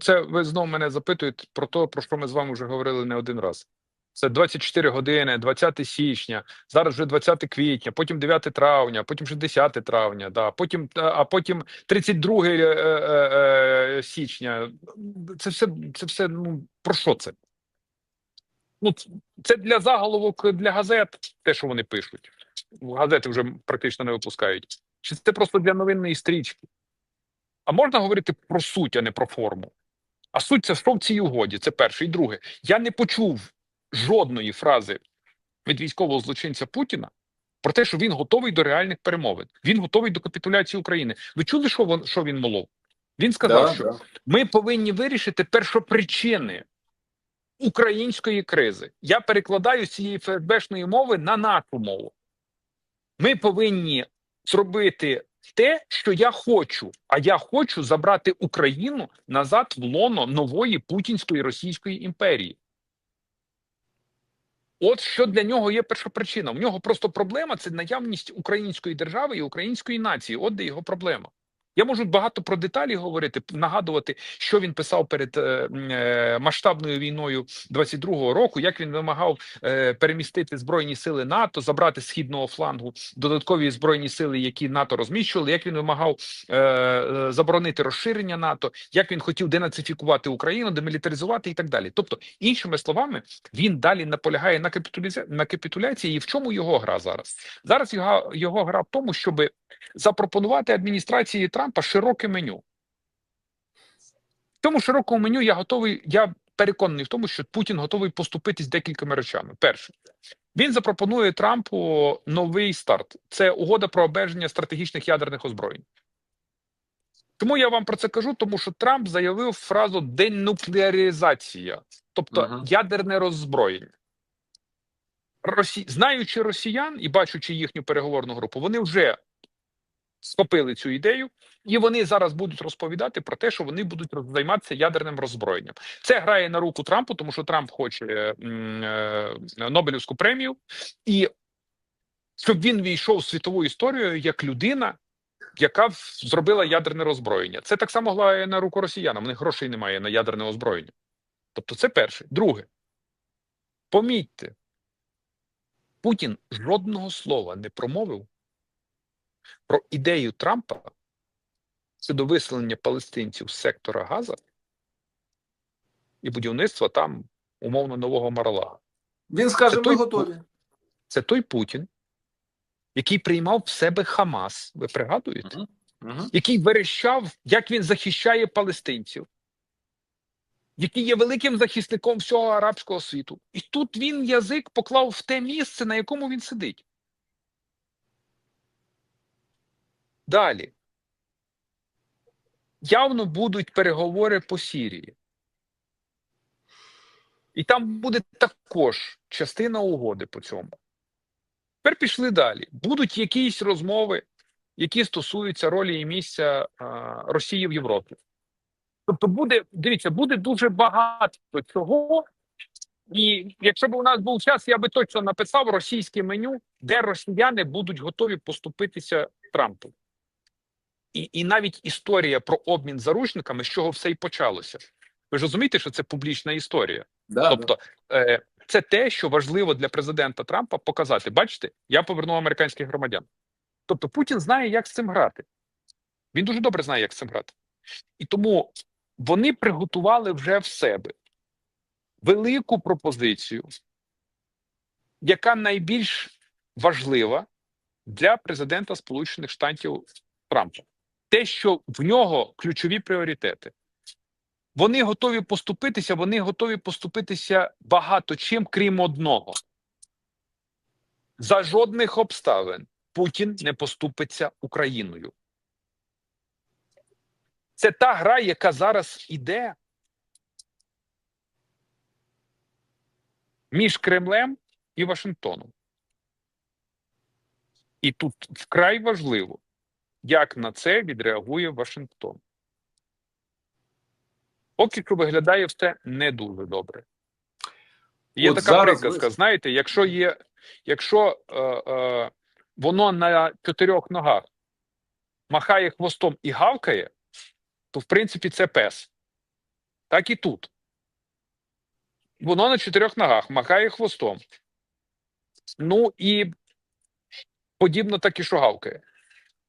це ви знову мене запитуєте про те, про що ми з вами вже говорили не один раз. Це 24 години, 20 січня, зараз вже 20 квітня, потім 9 травня, потім вже 10 травня, да, потім, а потім 32 е, е, е, січня. Це все, це все, ну, про що це? Ну, це для заголовок для газет, те, що вони пишуть. Газети вже практично не випускають. Чи це просто для новинної стрічки? А можна говорити про суть, а не про форму? А суть це що в цій угоді. Це перше. І друге. Я не почув жодної фрази від військового злочинця Путіна про те, що він готовий до реальних перемовин. Він готовий до капітуляції України. Ви чули, що він, що він молов? Він сказав, Да, що да. ми повинні вирішити першопричини української кризи. Я перекладаю з цієї ФСБшної мови на нашу мову. Ми повинні зробити те, що я хочу. А я хочу забрати Україну назад в лоно нової путінської російської імперії. От що для нього є першопричина. У нього просто проблема це наявність української держави і української нації. От де його проблема. Я можу багато про деталі говорити, нагадувати, що він писав перед е, е, масштабною війною 22-го року, як він вимагав е, перемістити збройні сили НАТО, забрати східного флангу додаткові збройні сили, які НАТО розміщували, як він вимагав е, е, заборонити розширення НАТО, як він хотів денацифікувати Україну, демілітаризувати і так далі. Тобто, іншими словами, він далі наполягає на капітуляції на капітуляції. І в чому його гра зараз? Зараз його, його гра в тому, щоб запропонувати адміністрації Трампа широке меню. В цьому широкому меню я готовий. Я переконаний в тому, що Путін готовий поступитись декількома речами. Перше, він запропонує Трампу новий старт. Це угода про обмеження стратегічних ядерних озброєнь. Чому я вам про це кажу? Тому що Трамп заявив фразу денуклеаризація, тобто Ага. ядерне роззброєння. Росі... Знаючи росіян і бачучи їхню переговорну групу, вони вже схопили цю ідею, і вони зараз будуть розповідати про те, що вони будуть займатися ядерним роззброєнням. Це грає на руку Трампу, тому що Трамп хоче е, Нобелівську премію, і щоб він війшов в світову історію як людина, яка зробила ядерне роззброєння. Це так само грає на руку росіянам. У них грошей немає на ядерне озброєння. Тобто, це перше. Друге, помітьте, Путін жодного слова не промовив про ідею Трампа щодо виселення палестинців з сектора Газа і будівництва там умовно нового Маралага. Він скаже, Це ми той готові. Це той Путін, який приймав в себе Хамас. Ви пригадуєте? Мгм. Мгм. Який верещав, як він захищає палестинців, який є великим захисником всього арабського світу. І тут він язик поклав в те місце, на якому він сидить. Далі. Явно будуть переговори по Сірії. І там буде також частина угоди по цьому. Тепер пішли далі. Будуть якісь розмови, які стосуються ролі і місця а, Росії в Європі. Тобто, буде, дивіться, буде дуже багато цього. І якщо б у нас був час, я би точно написав російське меню, де росіяни будуть готові поступитися Трампу. І, і навіть історія про обмін заручниками, з чого все і почалося. Ви ж розумієте, що це публічна історія. Да, Тобто, е, це те, що важливо для президента Трампа показати. Бачите, я повернув американських громадян. Тобто, Путін знає, як з цим грати. Він дуже добре знає, як з цим грати. І тому вони приготували вже в себе велику пропозицію, яка найбільш важлива для президента Сполучених Штатів Трампа. Те, що в нього ключові пріоритети. Вони готові поступитися, вони готові поступитися багато чим, крім одного. За жодних обставин Путін не поступиться Україною. Це та гра, яка зараз іде між Кремлем і Вашингтоном. І тут вкрай важливо, як на це відреагує Вашингтон. Поки що виглядає все не дуже добре. Є От така приказка, ви- знаєте, якщо є, якщо е, е, воно на чотирьох ногах махає хвостом і гавкає, то в принципі це пес. так і тут. Воно на чотирьох ногах, махає хвостом. Ну і подібно так і шугавкає.